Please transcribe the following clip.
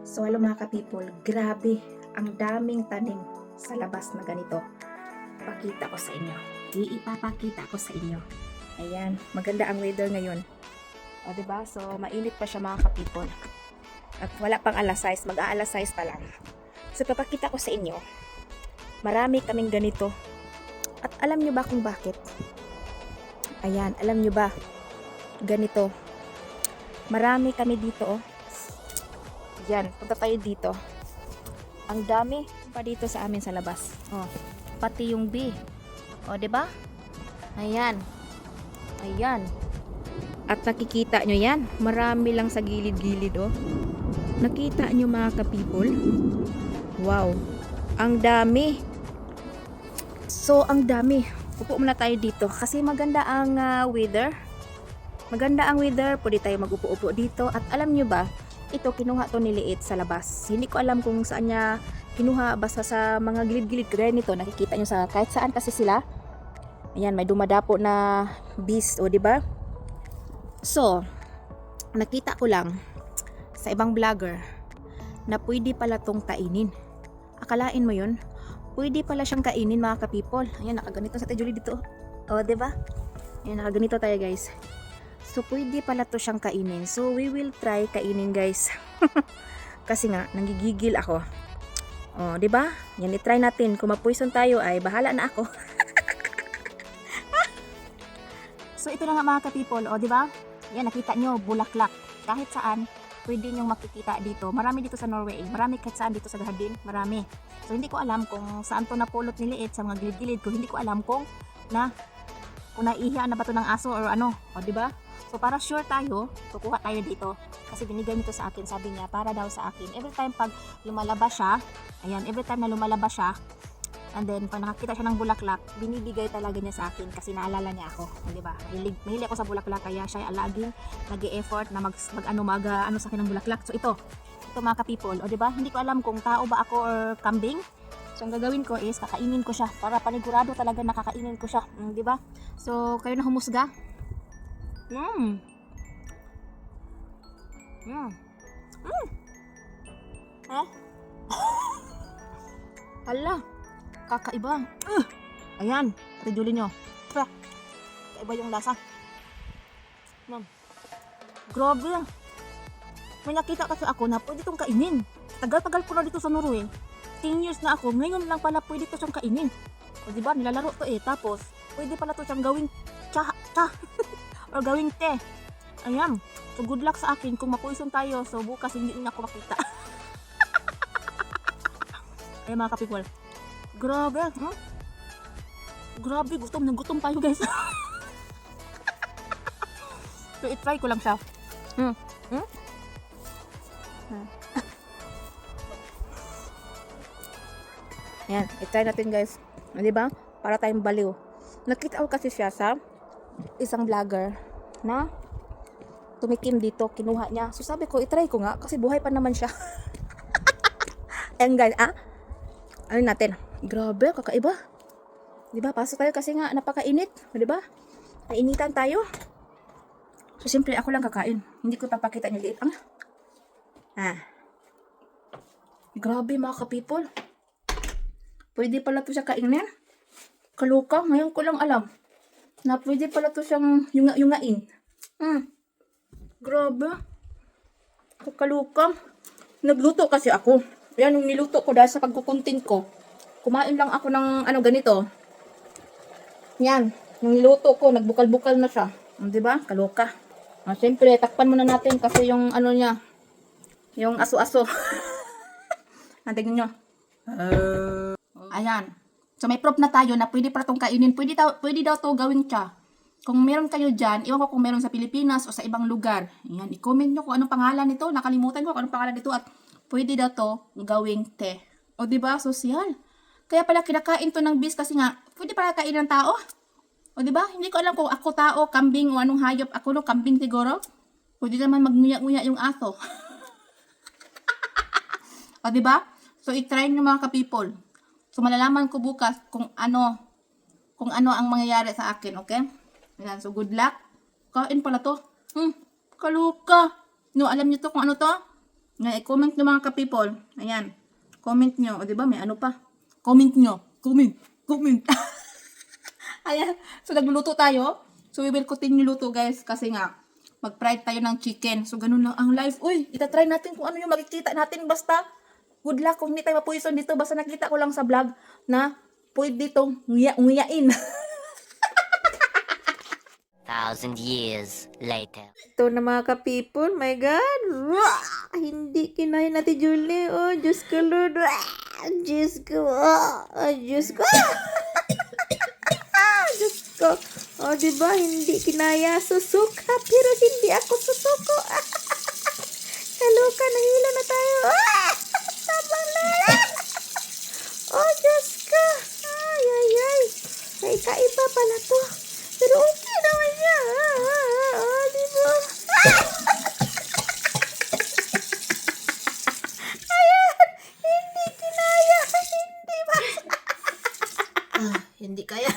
So hello mga ka-people, grabe, ang daming tanim sa labas na ganito. Pakita ko sa inyo. Iipapakita ko sa inyo. Ayan, maganda ang weather ngayon. O, diba? So, mainit pa siya mga ka-people. At wala pang alas 6, mag-aalas 6 pa lang. So, papakita ko sa inyo. Marami kaming ganito. At alam nyo ba kung bakit? Ayan, alam nyo ba? Ganito. Marami kami dito, oh. Yan, punta tayo dito. Ang dami pa dito sa amin sa labas. Oh, pati yung bee. Oh, 'di ba? Ayan. Ayan. At nakikita nyo yan, marami lang sa gilid-gilid, oh. Nakita nyo mga ka-people? Wow. Ang dami. So, ang dami. Upo muna tayo dito kasi maganda ang ah, weather. Maganda ang weather, pwede tayo mag-upo-upo dito. At alam nyo ba, ito kinuha to ni Liit sa labas. Hindi ko alam kung saan niya kinuha basta sa mga gilid-gilid kagaya nito. Nakikita nyo sa kahit saan kasi sila. Ayan, may dumadapo na beast, o di ba? So, nakita ko lang sa ibang vlogger na pwede pala tong kainin. Akalain mo yun? Pwede pala siyang kainin mga ka-people. Ayan, nakaganito sa Julie dito. O, di ba? Ayan, nakaganito tayo guys. So, pwede pala to siyang kainin. So, we will try kainin, guys. Kasi nga, nanggigigil ako. O, di ba? Yan, i-try natin. Kung ma-poison tayo, ay bahala na ako. so, ito na nga mga ka-people. O, di ba? Yan, nakita nyo, bulaklak. Kahit saan, pwede nyong makikita dito. Marami dito sa Norway. Marami kahit saan dito sa Garden. Marami. So, hindi ko alam kung saan to napulot ni Liit sa mga gilid-gilid ko. Hindi ko alam kung na kung naihiya na ba to ng aso or ano. O, di ba? So para sure tayo, kukuha tayo dito. Kasi binigay nito sa akin, sabi niya, para daw sa akin. Every time pag lumalabas siya, ayan, every time na lumalabas siya, and then pag nakakita siya ng bulaklak, binibigay talaga niya sa akin kasi naalala niya ako. Di ba? Mahilig, mahilig ako sa bulaklak kaya siya ay laging nag effort na mag, mag ano, mag, ano sa akin ng bulaklak. So ito, ito mga ka-people, o di ba? Hindi ko alam kung tao ba ako or kambing. So ang gagawin ko is kakainin ko siya para panigurado talaga nakakainin ko siya, Mm, di ba? So kayo na humusga. Mm. Mm. Mm. Eh? Hala. Kakaiba. Uh. Ayan. Tigulin nyo. Tara. Kakaiba yung lasa. Mm. Grabe. May nakita kasi ako na pwede itong kainin. Tagal-tagal ko na dito sa Norway. 10 years na ako. Ngayon lang pala pwede ito siyang kainin. O diba, nilalaro to eh. Tapos, pwede pala to siyang gawing cha, cha. or gawing te. Ayan. So good luck sa akin kung mapoison tayo. So bukas hindi niya ako makita. Ayan mga kapipol. Grabe. Huh? Grabe. Gutom na gutom tayo guys. so i-try ko lang siya. Hmm. Hmm? Hmm. Ayan. I-try natin guys. Di ba? Para tayong baliw. Nakita ko kasi siya sa isang vlogger na tumikim dito, kinuha niya. So sabi ko, itry ko nga kasi buhay pa naman siya. Ayan guys, ah. Ano natin? Grabe, kakaiba. 'Di ba? Pasok tayo kasi nga napakainit, 'di ba? Nainitan tayo. So simple ako lang kakain. Hindi ko papakita niyo liit ang. Ah. Grabe mga ka-people. Pwede pala to siya kainin. Kaluka, ngayon ko lang alam na pwede pala to siyang yunga-yungain. Hmm. Grabe. Kakaluka. Nagluto kasi ako. Yan yung niluto ko dahil sa pagkukuntin ko. Kumain lang ako ng ano ganito. Yan. Yung niluto ko, nagbukal-bukal na siya. Di ba? Kaluka. Ah, Siyempre, takpan muna natin kasi yung ano niya, yung aso-aso. Nantignan nyo. Ayan. So may proof na tayo na pwede pa itong kainin. Pwede daw, pwede daw to gawing tsa. Kung meron kayo dyan, iwan ko kung meron sa Pilipinas o sa ibang lugar. Ayan, i-comment nyo kung anong pangalan nito. Nakalimutan ko kung anong pangalan nito at pwede daw to gawing te. O di ba Social. Kaya pala kinakain to ng bis kasi nga, pwede pala kain ng tao. O di ba Hindi ko alam kung ako tao, kambing o anong hayop. Ako no, kambing siguro. Pwede naman magnguya-nguya yung aso. o di ba So i-try nyo mga ka-people. So malalaman ko bukas kung ano kung ano ang mangyayari sa akin, okay? Ayan, so good luck. Kain pala to. Hmm, kaluka. No, alam niyo to kung ano to? Ngayon, i-comment nyo mga ka-people. Ayan. Comment nyo. O, di ba? May ano pa. Comment nyo. Comment. Comment. Ayan. So, nagluluto tayo. So, we will continue luto, guys. Kasi nga, mag-fry tayo ng chicken. So, ganun lang ang life. Uy, itatry natin kung ano yung makikita natin. Basta, good luck kung hindi tayo mapuison dito. Basta nakita ko lang sa vlog na pwede itong nguya nguyain. Thousand years later. Ito na mga ka-people, my God. Wah! Hindi kinaya natin Julie. Oh, Diyos ko, Lord. Wah! Diyos ko. Oh, Diyos ko. Ah, Diyos ko. Oh, di ba? Hindi kinaya. Susuka, pero hindi ako susuko. Kaluka, nahilo na tayo. Ah! Tabang na. Oh, Diyos ko. Ay, ay, ay. Ay, kaiba pala to. Pero okay naman niya. Ah, ah, ah, di ba? Ayan! Hindi kaya.